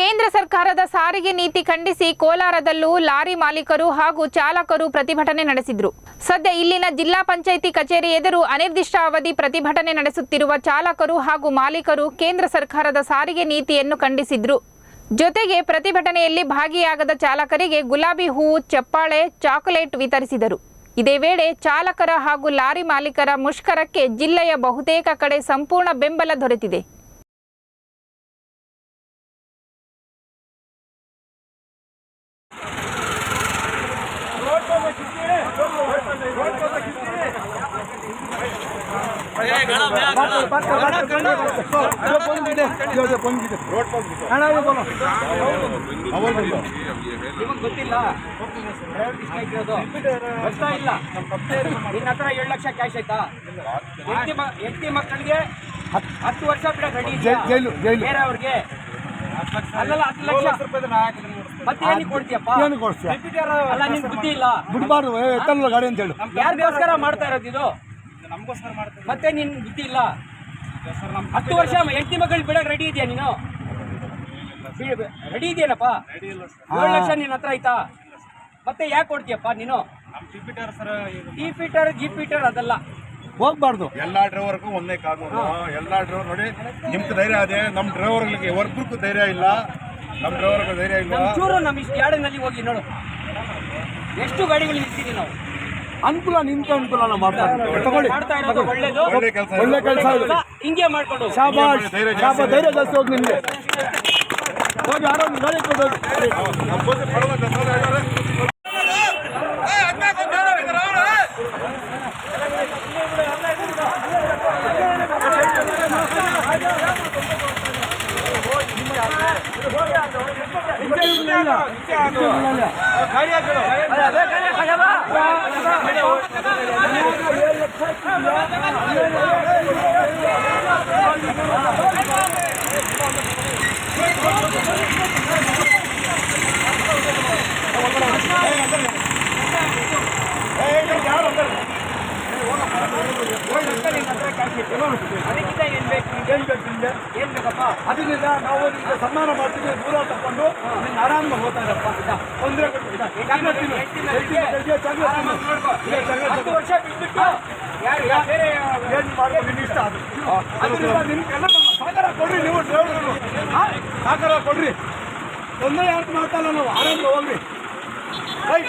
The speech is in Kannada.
ಕೇಂದ್ರ ಸರ್ಕಾರದ ಸಾರಿಗೆ ನೀತಿ ಖಂಡಿಸಿ ಕೋಲಾರದಲ್ಲೂ ಲಾರಿ ಮಾಲೀಕರು ಹಾಗೂ ಚಾಲಕರು ಪ್ರತಿಭಟನೆ ನಡೆಸಿದ್ರು. ಸದ್ಯ ಇಲ್ಲಿನ ಜಿಲ್ಲಾ ಪಂಚಾಯಿತಿ ಕಚೇರಿ ಎದುರು ಅನಿರ್ದಿಷ್ಟ ಅವಧಿ ಪ್ರತಿಭಟನೆ ನಡೆಸುತ್ತಿರುವ ಚಾಲಕರು ಹಾಗೂ ಮಾಲೀಕರು ಕೇಂದ್ರ ಸರ್ಕಾರದ ಸಾರಿಗೆ ನೀತಿಯನ್ನು ಖಂಡಿಸಿದ್ರು. ಜೊತೆಗೆ ಪ್ರತಿಭಟನೆಯಲ್ಲಿ ಭಾಗಿಯಾಗದ ಚಾಲಕರಿಗೆ ಗುಲಾಬಿ ಹೂವು ಚಪ್ಪಾಳೆ, ಚಾಕೊಲೇಟ್ ವಿತರಿಸಿದರು. ಇದೇ ವೇಳೆ ಚಾಲಕರ ಹಾಗೂ ಲಾರಿ ಮಾಲೀಕರ ಮುಷ್ಕರಕ್ಕೆ ಜಿಲ್ಲೆಯ ಬಹುತೇಕ ಕಡೆ ಸಂಪೂರ್ಣ ಬೆಂಬಲ ದೊರೆತಿದೆ. ನಿಮಗೆ ಗೊತ್ತಿಲ್ಲ. ಇಲ್ಲ ನಿನ್ನ ಹತ್ರ ಏಳು ಲಕ್ಷ ಕ್ಯಾಶ್ ಆಯ್ತಾ ಮಕ್ಕಳಿಗೆ ಹತ್ತು ವರ್ಷ ಬಿಡಕ್ಕೆ ರೆಡಿ ಜೈಲು, ಜೈಲು. ಬೇರೆ ಅವ್ರಿಗೆ ಅಲ್ಲಲ್ಲ ಹತ್ತು ಲಕ್ಷ ಮತ್ತೆ ಏನಕ್ಕೆ ಕೊಡ್ತೀಯಪ್ಪ ಏನು ಕೊಡ್ತೀಯ ಅಲ್ಲ ನಿನ್ ಬುದ್ಧಿ ಇಲ್ಲ ಬಿಡಬಾರ್ದು ಎತ್ತಲ್ಲ ಗಾಡಿ ಅಂತ ಹೇಳು. ಯಾರಿಗೋಸ್ಕರ ಮಾಡ್ತಾ ಇರೋದು ಇದು? ಮತ್ತೆ ನಿನ್ ಬುದ್ಧಿ ಇಲ್ಲ? ಹತ್ತು ವರ್ಷ ಹೆಂಡತಿ ಮಗಳು ಬಿಡೋಕೆ ರೆಡಿ ಇದೆಯಾ ನೀನು? ರೆಡಿ ಇದೆಯೇನಪ್ಪ? ಏಳು ಲಕ್ಷ ನಿನ್ನ ಹತ್ರ ಆಯ್ತಾ? ಮತ್ತೆ ಯಾಕೆ ಕೊಡ್ತೀಯಪ್ಪ ನೀನು? ಈ ಫೀಟರ್ ಜಿ ಫೀಟರ್ ಅದಲ್ಲ. ಹೋಗ್ಬಾರ್ದು. ಎಲ್ಲಾ ಡ್ರೈವರ್ಗೂ ಒಂದೇ ಕಾನೂನು ಎಲ್ಲಾ ಡ್ರೈವರ್ ನೋಡಿ ನಿಮ್ಗೆ ಧೈರ್ಯ ಇದೆ ನಮ್ಮ ಡ್ರೈವರ್ಗಳಿಗೆ ವರ್ಗಕ್ಕೂ ಧೈರ್ಯ ಇಲ್ಲ. ನಮ್ಮ ಡ್ರೈವರ್ಗೂ ಧೈರ್ಯ ಇಲ್ಲ. ನಮ್ ಚೂರು ನಮ್ಮ ಇಷ್ಟು ಗಾಡಿನಲ್ಲಿ ಹೋಗಿ ನೋಡು. ಎಷ್ಟು ಗಾಡಿಗಳು ಇರ್ತೀವಿ ನಾವು? ಅನುಕೂಲ ನಿಮ್ಗೆ ಅನುಕೂಲ ಮಾಡ್ತಾರೆ. ತಗೊಳ್ಳಿ ಒಳ್ಳೆ ಕೆಲಸ ಹಿಂಗೆ ಮಾಡ್ಕೊಂಡು. ಶಾಬಾಷ್ ಧೈರ್ಯ ಜಾಸ್ತಿ ಹೋಗಿ ನಿಮಗೆ. ಹೋಗಿ ಯಾರೋ ಒಂದು ಗಾಡಿ ಕೊಡೋದು ಅದಕ್ಕಿಂತ ಏನ್ ಬೇಕು ನಿಮಗೆ ಏನ್ ಬೇಕು ನಿಮ್ಗೆ ಬೇಕಪ್ಪ? ಅದರಿಂದ ನಾವು ನಿಮ್ಗೆ ಸನ್ಮಾನ ಮಾಡ್ತೀವಿ ದೂರ ತಕೊಂಡು ನಿನ್ನ ಆರಾಮ ಹೋಗ್ತಾ ಇರಪ್ಪ. ತೊಂದರೆ. ಹತ್ತು ವರ್ಷ ಬಿಟ್ಬಿಟ್ಟು ಏನು ಇಷ್ಟ ಅದು. ಅದರಿಂದ ನಿಮ್ಗೆಲ್ಲ ನಮ್ಮ ಸಹಕಾರ ಕೊಡ್ರಿ ನೀವು ಡ್ರೈವರ್ಗಳು ಸಹಕಾರ ಕೊಡ್ರಿ. ತೊಂದರೆ ಯಾರು ಮಾಡ್ತಾ ಇಲ್ಲ ನಾವು. ಆರಾಮ ಹೋಗ್ರಿ. ರೈಟ್